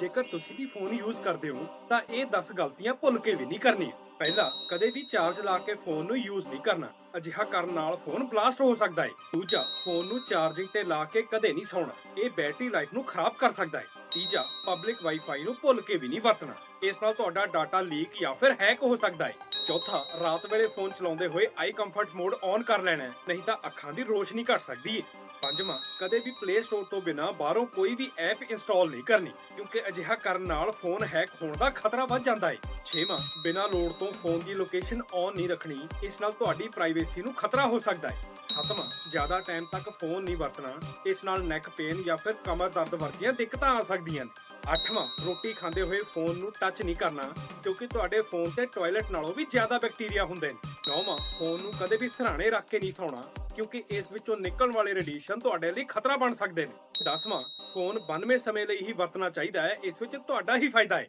ਜੇਕਰ ਤੁਸੀਂ ਵੀ phone use ਕਰਦੇ ਹੋ, ਤਾਂ ਇਹ 10 ਗਲਤੀਆਂ ਭੁੱਲ ਕੇ ਵੀ ਨਹੀਂ ਕਰਨੀਆਂ। ਪਹਿਲਾ, ਕਦੇ ਵੀ ਚਾਰਜ ਲਾ ਕੇ ਫੋਨ ਨੂੰ ਯੂਜ਼ ਨਹੀਂ ਕਰਨਾ। ਅਜਿਹਾ ਕਰਨ ਨਾਲ ਫੋਨ ਬਲਾਸਟ ਹੋ ਸਕਦਾ ਹੈ। ਦੂਜਾ, ਫੋਨ ਨੂੰ ਚਾਰਜਿੰਗ ਤੇ ਲਾ ਕੇ ਕਦੇ ਨਹੀਂ ਸੌਣਾ। ਇਹ ਬੈਟਰੀ ਲਾਈਫ ਨੂੰ ਖਰਾਬ ਕਰ ਸਕਦਾ ਹੈ। ਤੀਜਾ ਪਬਲਿਕ ਵਾਈਫਾਈ ਨੂੰ ਭੁੱਲ ਕੇ ਵੀ ਨਹੀਂ ਵਰਤਣਾ। ਇਸ ਨਾਲ ਤੁਹਾਡਾ ਡਾਟਾ ਲੀਕ ਜਾਂ ਫਿਰ ਹੈਕ ਹੋ ਸਕਦਾ ਹੈ। ਚੌਥਾ, ਰਾਤ ਵੇਲੇ ਫੋਨ ਚਲਾਉਂਦੇ ਹੋਏ ਆਈ ਕੰਫਰਟ ਮੋਡ ਔਨ ਕਰ ਲੈਣਾ ਨਹੀਂ ਤਾਂ ਅੱਖਾਂ ਦੀ ਰੋਸ਼ਨੀ ਘਟ ਸਕਦੀ ਹੈ ਪੰਜਵਾਂ, ਕਦੇ ਵੀ ਪਲੇ ਸਟੋਰ ਤੋਂ ਬਿਨਾ ਬਾਹਰੋਂ ਕੋਈ ਵੀ ਐਪ ਇੰਸਟਾਲ ਨਹੀਂ ਕਰਨੀ, ਕਿਉਂਕਿ ਅਜਿਹਾ ਕਰਨ ਨਾਲ ਫੋਨ ਹੈਕ ਹੋਣ ਦਾ ਖਤਰਾ ਵੱਧ ਜਾਂਦਾ ਹੈ ਛੇਵਾਂ, ਬਿਨਾ ਲੋੜ ਤੋਂ ਫੋਨ ਦੀ ਲੋਕੇਸ਼ਨ ਔਨ ਨਹੀਂ ਰੱਖਣੀ, ਇਸ ਨਾਲ ਤੁਹਾਡੀ ਪ੍ਰਾਈਵੇਸੀ ਨੂੰ ਖਤਰਾ ਹੋ ਸਕਦਾ ਹੈ ਸੱਤਵਾਂ, ਜ਼ਿਆਦਾ ਟਾਈਮ ਤੱਕ ਫੋਨ ਨਹੀਂ ਵਰਤਣਾ, ਇਸ ਨਾਲ ਨੈਕ ਪੇਨ ਜਾਂ ਫਿਰ ਕਮਰ ਦਰਦ ਵਰਗੀਆਂ ਦਿੱਕਤਾਂ ਆ ਸਕਦੀਆਂ ਨੇ। ਅੱਠਵਾਂ ਰੋਟੀ ਖਾਂਦੇ ਹੋਏ ਫੋਨ ਨੂੰ ਟੱਚ ਨਹੀਂ ਕਰਨਾ, ਕਿਉਂਕਿ ਤੁਹਾਡੇ ਫੋਨ ਤੇ ਟਾਇਲਟ ਨਾਲੋਂ ਵੀ ਜ਼ਿਆਦਾ ਬੈਕਟੀਰੀਆ ਹੁੰਦੇ ਨੇ। ਨੌਵਾਂ ਫੋਨ ਨੂੰ ਕਦੇ ਵੀ ਸਰਾਣੇ ਰੱਖ ਕੇ ਨਹੀਂ ਸੌਣਾ, ਕਿਉਂਕਿ ਇਸ ਵਿੱਚੋਂ ਨਿਕਲਣ ਵਾਲੇ ਰੇਡੀਏਸ਼ਨ ਤੁਹਾਡੇ ਲਈ ਖਤਰਾ ਬਣ ਸਕਦੇ ਨੇ। ਦਸਵਾਂ ਫੋਨ 92 ਸਮੇਂ ਲਈ ਹੀ ਵਰਤਣਾ ਚਾਹੀਦਾ ਹੈ, ਇਸ ਵਿੱਚ ਤੁਹਾਡਾ ਹੀ ਫਾਇਦਾ ਹੈ।